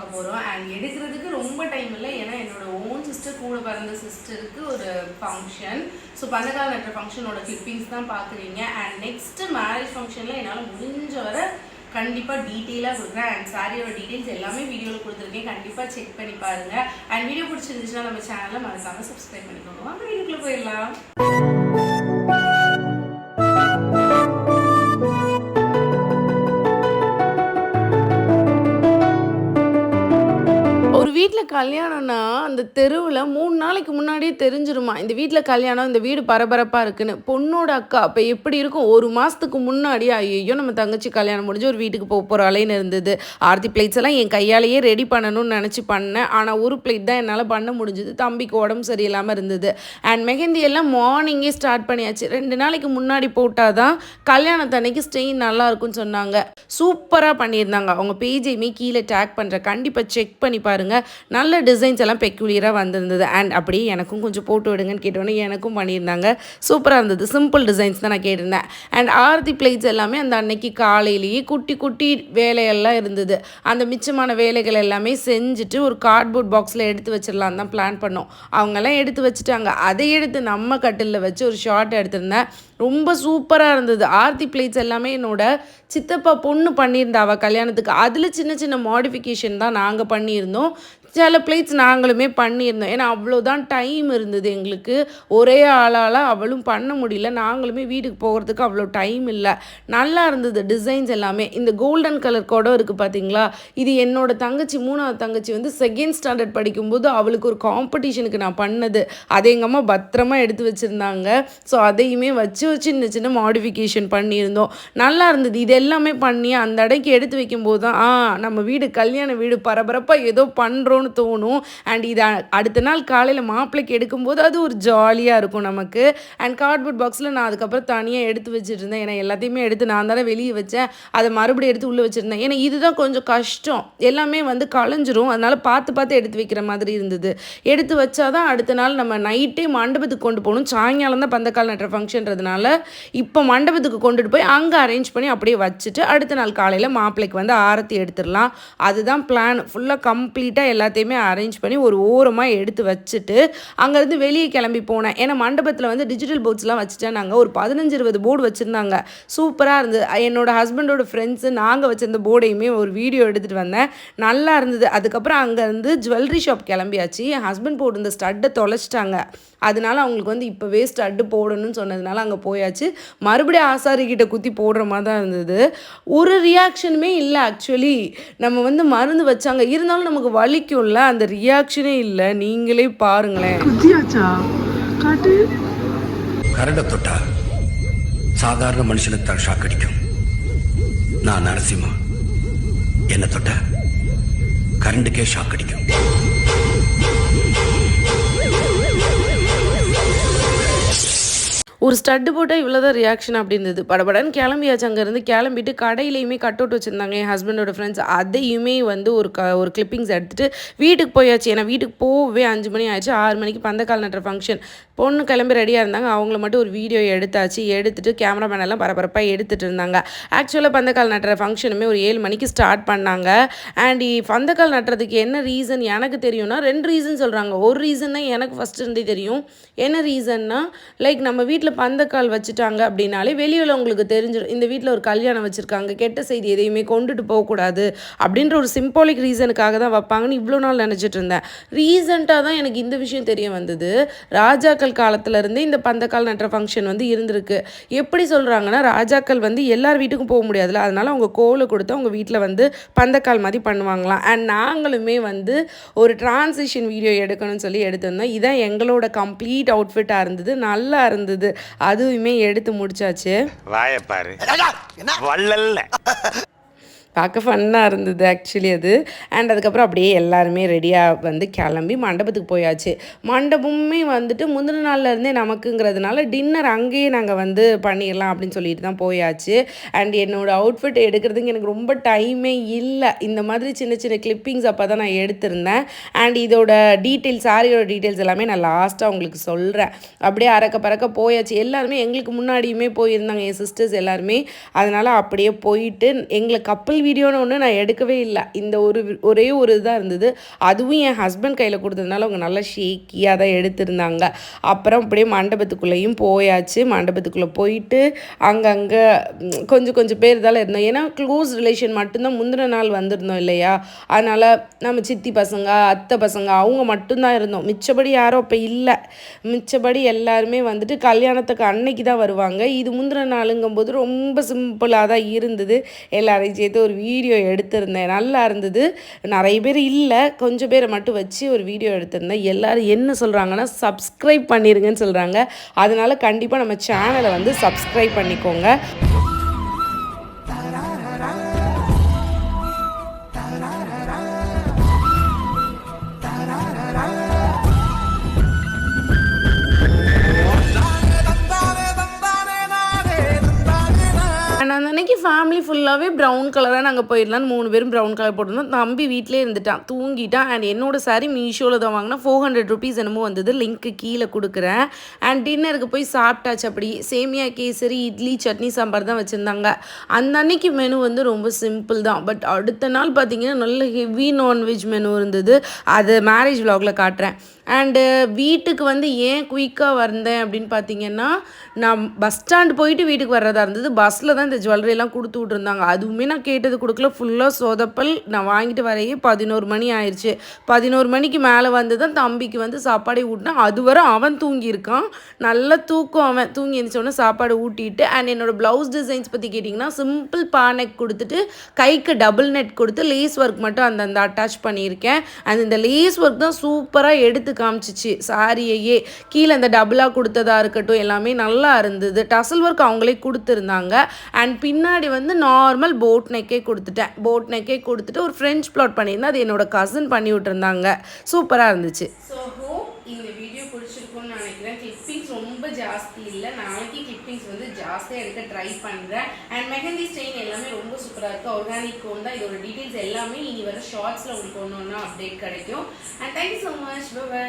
பார்க்க போகிறோம் அண்ட் எடுக்கிறதுக்கு ரொம்ப டைம் இல்லை. ஏன்னா என்னோட ஓன் சிஸ்டர் கூட பிறந்த சிஸ்டருக்கு ஒரு ஃபங்க்ஷன் ஸோ பந்தகால நட்ட ஃபங்க்ஷனோட கிளிப்பிங்ஸ் தான் பார்க்குறீங்க. அண்ட் நெக்ஸ்ட் மேரேஜ் ஃபங்க்ஷனில் என்னால் முடிஞ்ச வரை கண்டிப்பாக டீட்டெயிலாக கொடுக்குறேன். அண்ட் சாரியோட டீட்டெயில்ஸ் எல்லாமே வீடியோவில் கொடுத்துருக்கேன். கண்டிப்பாக செக் பண்ணி பாருங்கள் அண்ட் வீடியோ பிடிச்சிருந்துச்சுன்னா நம்ம சேனலில் மறக்காமல் சப்ஸ்கிரைப் பண்ணிக்கோங்க. வாங்க வீடியோக்குள்ளே போயிடலாம். வீட்டில் கல்யாணம்னா அந்த தெருவில் மூணு நாளைக்கு முன்னாடியே தெரிஞ்சிருமா. இந்த வீட்டில் கல்யாணம் இந்த வீடு பரபரப்பாக இருக்குன்னு. பொண்ணோட அக்கா அப்போ எப்படி இருக்கும்? ஒரு மாதத்துக்கு முன்னாடி ஐயோ நம்ம தங்கச்சி கல்யாணம் முடிஞ்சு ஒரு வீட்டுக்கு போக போகிற அலைன்னு இருந்தது. ஆர்த்தி பிளேட்ஸ் எல்லாம் என் கையாலேயே ரெடி பண்ணணும்னு நினச்சி பண்ணேன். ஆனால் ஒரு பிளேட் தான் என்னால் பண்ண முடிஞ்சது. தம்பிக்கு உடம்பு சரியில்லாமல் இருந்தது. அண்ட் மெஹந்தி எல்லாம் மார்னிங்கே ஸ்டார்ட் பண்ணியாச்சு. ரெண்டு நாளைக்கு முன்னாடி போட்டால் தான் கல்யாணத்தன்னைக்கு ஸ்டெயின் நல்லா இருக்கும்னு சொன்னாங்க. சூப்பராக பண்ணியிருந்தாங்க. அவங்க பேஜையுமே கீழே டேக் பண்ணுற கண்டிப்பாக செக் பண்ணி பாருங்கள் நல்ல டிசைன்ஸ் எல்லாம் பெக்குலியராக வந்திருந்தது. அண்ட் அப்படியே எனக்கும் கொஞ்சம் போட்டு விடுங்கன்னு கேட்டோன்னே எனக்கும் பண்ணியிருந்தாங்க. சூப்பராக இருந்தது. சிம்பிள் டிசைன்ஸ் தான் நான் கேட்டிருந்தேன். அண்ட் ஆர்த்தி பிளேட்ஸ் எல்லாமே அந்த அன்னைக்கு காலையிலேயே குட்டி குட்டி வேலையெல்லாம் இருந்தது. அந்த மிச்சமான வேலைகள் எல்லாமே செஞ்சுட்டு ஒரு கார்ட்போர்ட் பாக்ஸில் எடுத்து வச்சிடலாம் தான் பிளான் பண்ணோம். அவங்கெல்லாம் எடுத்து வச்சுட்டாங்க. அதை எடுத்து நம்ம கட்டிலில் வச்சு ஒரு ஷார்ட் எடுத்திருந்தேன். ரொம்ப சூப்பராக இருந்தது. ஆர்த்தி பிளேட்ஸ் எல்லாமே என்னோட சித்தப்பா பொண்ணு பண்ணியிருந்தா அவள் கல்யாணத்துக்கு. அதில் சின்ன சின்ன மாடிஃபிகேஷன் தான் நாங்கள் பண்ணியிருந்தோம். சில பிளேட்ஸ் நாங்களுமே பண்ணியிருந்தோம். ஏன்னா அவ்வளோதான் டைம் இருந்தது எங்களுக்கு. ஒரே ஆளால் அவளும் பண்ண முடியல. நாங்களுமே வீட்டுக்கு போகிறதுக்கு அவ்வளோ டைம் இல்லை. நல்லா இருந்தது டிசைன்ஸ் எல்லாமே. இந்த கோல்டன் கலர் குடம் இருக்குது பார்த்தீங்களா இது என்னோட தங்கச்சி மூணாவது தங்கச்சி வந்து செகண்ட் ஸ்டாண்டர்ட் படிக்கும்போது அவளுக்கு ஒரு காம்படிஷனுக்கு நான் பண்ணது. அதை எங்கள் அம்மா பத்திரமா எடுத்து வச்சுருந்தாங்க. ஸோ அதையுமே வச்சு வச்சு சின்ன சின்ன மாடிஃபிகேஷன் பண்ணியிருந்தோம். நல்லா இருந்தது. இது எல்லாமே பண்ணி அந்த அடைக்கு எடுத்து வைக்கும்போது தான் ஆ நம்ம வீடு கல்யாண வீடு பரபரப்பாக ஏதோ பண்ணுறோம் பண்ணுறோன்னு தோணும். அண்ட் இதை அடுத்த நாள் காலையில் மாப்பிள்ளைக்கு எடுக்கும்போது அது ஒரு ஜாலியாக இருக்கும் நமக்கு. அண்ட் கார்ட்போர்ட் பாக்ஸில் நான் அதுக்கப்புறம் தனியாக எடுத்து வச்சுட்டு இருந்தேன் ஏன்னா எல்லாத்தையுமே எடுத்து நான் தானே வெளியே வச்சேன். அதை மறுபடியும் எடுத்து உள்ளே வச்சுருந்தேன். ஏன்னா இதுதான் கொஞ்சம் கஷ்டம். எல்லாமே வந்து களைஞ்சிரும் அதனால் பார்த்து பார்த்து எடுத்து வைக்கிற மாதிரி இருந்தது. எடுத்து வச்சாதான் அடுத்த நாள் நம்ம நைட்டே மண்டபத்துக்கு கொண்டு போகணும். சாயங்காலம் தான் பந்தக்கால் நட்டுற ஃபங்க்ஷன்றதுனால இப்போ மண்டபத்துக்கு கொண்டுட்டு போய் அங்கே அரேஞ்ச் பண்ணி அப்படியே வச்சுட்டு அடுத்த நாள் காலையில் மாப்பிள்ளைக்கு வந்து ஆரத்தி எடுத்துடலாம். அதுதான் பிளான் ஃபுல்லாக கம்ப்ளீட்டாக எல்லாத்தையும் எல்லாத்தையுமே அரேஞ்ச் பண்ணி ஒரு ஓரமாக எடுத்து வச்சுட்டு அங்கேருந்து வெளியே கிளம்பி போனேன். ஏன்னா மண்டபத்தில் வந்து டிஜிட்டல் போர்ட்ஸ்லாம் வச்சுட்டேன் நாங்கள் ஒரு பதினஞ்சு இருபது போர்டு வச்சுருந்தாங்க. சூப்பராக இருந்தது. என்னோட ஹஸ்பண்டோட ஃப்ரெண்ட்ஸு நாங்கள் வச்சிருந்த போர்டையுமே ஒரு வீடியோ எடுத்துகிட்டு வந்தேன். நல்லா இருந்தது. அதுக்கப்புறம் அங்கேருந்து ஜுவல்லரி ஷாப் கிளம்பியாச்சு. என் ஹஸ்பண்ட் போட்டிருந்த ஸ்டட்டை தொலைச்சிட்டாங்க. அதனால அவங்களுக்கு வந்து இப்போவே ஸ்டட்டு போடணும்னு சொன்னதுனால அங்கே போயாச்சு. மறுபடியும் ஆசாரி கிட்டே குத்தி போடுற மாதிரி தான் இருந்தது. ஒரு ரியாக்ஷனுமே இல்லை ஆக்சுவலி நம்ம வந்து மருந்து வச்சாங்க. இருந்தாலும் நமக்கு வலிக்கும். வலிக்கும்ல அந்த ரியாக்ஷனே இல்லை. நீங்களே பாருங்களேன். காட்டு. கரண்டை தொட்டா சாதாரண மனுஷனுக்கு தான் ஷாக் அடிக்கும். நான் நரசிம்மா. என்ன தொட்டா கரண்டுக்கே ஷாக் அடிக்கும். ஒரு ஸ்டட்டு போட்டால் இவ்வளோதான் ரியாக்ஷன் அப்படி இருந்தது. படபடன்னு கிளம்பியாச்சு அங்கேருந்து. கிளம்பிட்டு கடையிலையுமே கட் அவுட் வச்சுருந்தாங்க என் ஹஸ்பண்டோட ஃப்ரெண்ட்ஸ் அதையுமே வந்து ஒரு க ஒரு கிளிப்பிங்ஸ் எடுத்துட்டு வீட்டுக்கு போயாச்சு. ஏன்னா வீட்டுக்கு போகவே அஞ்சு மணி ஆயிடுச்சு. ஆறு மணிக்கு பந்தக்கால் நட்டுற ஃபங்க்ஷன் பொண்ணு கிளம்பி ரெடியாக இருந்தாங்க. அவங்கள மட்டும் ஒரு வீடியோ எடுத்தாச்சு. எடுத்துட்டு கேமராமேன் எல்லாம் பரபரப்பாக எடுத்துகிட்டு இருந்தாங்க. ஆக்சுவலாக பந்தக்கால் நட்டுற ஃபங்க்ஷனுமே ஒரு ஏழு மணிக்கு ஸ்டார்ட் பண்ணாங்க. அண்ட் பந்தக்கால் நட்டுறதுக்கு என்ன ரீசன் எனக்கு தெரியும்னா ரெண்டு ரீசன் சொல்கிறாங்க ஒரு ரீசன் தான் எனக்கு ஃபஸ்ட்டு இருந்தே தெரியும். என்ன ரீசன்னா லைக் நம்ம வீட்டில் பந்தக்கால் வச்சுட்டாங்க அப்படின்னாலே வெளியில் உங்களுக்கு தெரிஞ்சிடும் இந்த வீட்டில் ஒரு கல்யாணம் வச்சுருக்காங்க கெட்ட செய்தி எதையுமே கொண்டுட்டு போகக்கூடாது அப்படின்ற ஒரு சிம்பாலிக் ரீசனுக்காக தான் வைப்பாங்கன்னு இவ்வளோ நாள் நினச்சிட்டு இருந்தேன். ரீசெண்டாக தான் எனக்கு இந்த விஷயம் தெரிய வந்தது. ராஜாக்கள் காலத்துலேருந்தே இந்த பந்தக்கால் நட்டுற ஃபங்க்ஷன் வந்து இருந்திருக்கு. எப்படி சொல்கிறாங்கன்னா ராஜாக்கள் வந்து எல்லார் வீட்டுக்கும் போக முடியாதுல்ல அதனால் அவங்க கோலை கொடுத்து அவங்க வீட்டில் வந்து பந்தக்கால் மாதிரி பண்ணுவாங்களாம். அண்ட் நாங்களுமே வந்து ஒரு டிரான்சிஷன் வீடியோ எடுக்கணும்னு சொல்லி எடுத்திருந்தோம். இதான் எங்களோட கம்ப்ளீட் அவுட்ஃபிட்டாக இருந்தது நல்லா இருந்தது. அதுவுமே எடுத்து முடிச்சாச்சு. வாய பாரு. வள்ளல்ல. பார்க்க ஃபன்னாக இருந்தது ஆக்சுவலி அது. அண்ட் அதுக்கப்புறம் அப்படியே எல்லாருமே ரெடியாக வந்து கிளம்பி மண்டபத்துக்கு போயாச்சு. மண்டபமுமே வந்துட்டு முந்தின நாள்லேருந்தே நமக்குங்கிறதுனால டின்னர் அங்கேயே நாங்கள் வந்து பண்ணிடலாம் அப்படின்னு சொல்லிட்டு தான் போயாச்சு. அண்ட் என்னோடய அவுட்ஃபிட் எடுக்கிறதுக்கு எனக்கு ரொம்ப டைமே இல்லை. இந்த மாதிரி சின்ன சின்ன கிளிப்பிங்ஸ் அப்போ தான் நான் எடுத்திருந்தேன். அண்ட் இதோட டீட்டெயில்ஸ் சாரியோட டீட்டெயில்ஸ் எல்லாமே நான் லாஸ்ட்டாக உங்களுக்கு சொல்கிறேன் அப்படியே அறக்க பறக்க போயாச்சு. எல்லாருமே எங்களுக்கு முன்னாடியுமே போயிருந்தாங்க என் சிஸ்டர்ஸ் எல்லாருமே. அதனால் அப்படியே போயிட்டு எங்களை கப்பல் ஃபேமிலி வீடியோன்னு ஒன்று நான் எடுக்கவே இல்லை. இந்த ஒரு ஒரே ஒரு இதாக இருந்தது. அதுவும் என் ஹஸ்பண்ட் கையில் கொடுத்ததுனால அவங்க நல்லா ஷேக்கியாக தான் எடுத்திருந்தாங்க. அப்புறம் அப்படியே மண்டபத்துக்குள்ளேயும் போயாச்சு. மண்டபத்துக்குள்ளே போயிட்டு அங்கங்கே கொஞ்சம் கொஞ்சம் பேர் தான் இருந்தோம். ஏன்னா க்ளோஸ் ரிலேஷன் மட்டும்தான் முந்தின நாள் வந்திருந்தோம் இல்லையா? அதனால் நம்ம சித்தி பசங்க அத்தை பசங்க அவங்க மட்டும்தான் இருந்தோம். மிச்சபடி யாரும் அப்போ இல்லை. மிச்சபடி எல்லாருமே வந்துட்டு கல்யாணத்துக்கு அன்னைக்கு தான் வருவாங்க. இது முந்தின நாளுங்கும்போது ரொம்ப சிம்பிளாக தான் இருந்தது. எல்லாரையும் சேர்த்து ஒரு வீடியோ எடுத்திருந்தேன். நல்லா இருந்தது. நிறைய பேர் இல்லை. கொஞ்சம் பேரை மட்டும் வச்சு ஒரு வீடியோ எடுத்திருந்தேன். எல்லாரும் என்ன சொல்கிறாங்கன்னா சப்ஸ்கிரைப் பண்ணிடுங்கன்னு சொல்கிறாங்க அதனால் கண்டிப்பாக நம்ம சேனலை வந்து சப்ஸ்கிரைப் பண்ணிக்கோங்க. ஃபேமிலி ஃபுல்லாகவே ப்ரௌன் கலராக நாங்கள் போயிடலான்னு மூணு பேரும் ப்ரௌன் கலர் போட்டிருந்தோம். தம்பி வீட்டிலே இருந்துட்டான். தூங்கிட்டான். அண்ட் என்னோட சாரி மீஷோவில் தான் வாங்கினா ஃபோர் ஹண்ட்ரட் ருபீஸ் என்னமோ வந்தது. லிங்க்கு கீழே கொடுக்குறேன். அண்ட் டின்னருக்கு போய் சாப்பிட்டாச்சு அப்படி. சேமியா கேசரி இட்லி சட்னி சாம்பார் தான் வச்சுருந்தாங்க. அந்த அன்னைக்கு மெனு வந்து ரொம்ப சிம்பிள் தான். பட் அடுத்த நாள் பார்த்தீங்கன்னா நல்ல ஹெவி நான்வெஜ் மெனு இருந்தது. அதை மேரேஜ் விலாகில் காட்டுறேன். அண்டு வீட்டுக்கு வந்து ஏன் குயிக்காக வந்தேன் அப்படின்னு பார்த்தீங்கன்னா நான் பஸ் ஸ்டாண்ட் போயிட்டு வீட்டுக்கு வர்றதா இருந்தது. பஸ்ஸில் தான் இந்த ஜுவல்லரியெல்லாம் கொடுத்து விட்ருந்தாங்க அதுவுமே நான் கேட்டது கொடுக்கல. ஃபுல்லாக சொதப்பல் நான் வாங்கிட்டு வரையே பதினோரு மணி ஆயிடுச்சு பதினோரு மணிக்கு மேலே வந்து தான் தம்பிக்கு வந்து சாப்பாடே ஊட்டினேன் அது வரை அவன் தூங்கியிருக்கான். நல்லா தூக்கம் அவன். தூங்கி எழுந்திரிச்சோடனே சாப்பாடு ஊட்டிட்டு அண்ட் என்னோடய ப்ளவுஸ் டிசைன்ஸ் பற்றி கேட்டிங்கன்னா சிம்பிள் பானெக் கொடுத்துட்டு கைக்கு டபுள் நெட் கொடுத்து லேஸ் ஒர்க் மட்டும் அந்தந்த அட்டாச் பண்ணியிருக்கேன். அண்ட் இந்த லேஸ் ஒர்க் தான் சூப்பராக எடுத்து காமிச்சிச்சு. சாரியையே கீழே இந்த டபுளாக கொடுத்ததா இருக்கட்டும் எல்லாமே நல்லா இருந்தது. டசல் ஒர்க் அவங்களே கொடுத்துருந்தாங்க. அண்ட் பின்னாடி வந்து நார்மல் போட் நெக்கே கொடுத்துட்டேன். போட் நெக்கே கொடுத்துட்டு ஒரு ஃப்ரெஞ்ச் ப்ளாட் பண்ணியிருந்தேன். அது என்னோட கசின் பண்ணி விட்டுருந்தாங்க. சூப்பராக இருந்துச்சு. ஸோ இந்த வீடியோ பிடிச்சிருக்கும்னு நினைக்கிறேன் கிளிப்பிங்ஸ் ரொம்ப ஜாஸ்தி இல்லை நாளைக்கு கிளிப்பிங்ஸ் வந்து ஜாஸ்தியாக எடுக்க ட்ரை பண்ணுறேன் அண்ட் மெஹந்தி ஸ்டெயின் எல்லாமே ரொம்ப சூப்பராக இருக்குது ஆர்கானிக் கோன் தான் இதோட டீட்டெயில்ஸ் எல்லாமே இனி வர ஷார்ட்ஸில் உங்களுக்கு ஒன்று ஒன்றா அப்டேட் கிடைக்கும். And thank you so much bye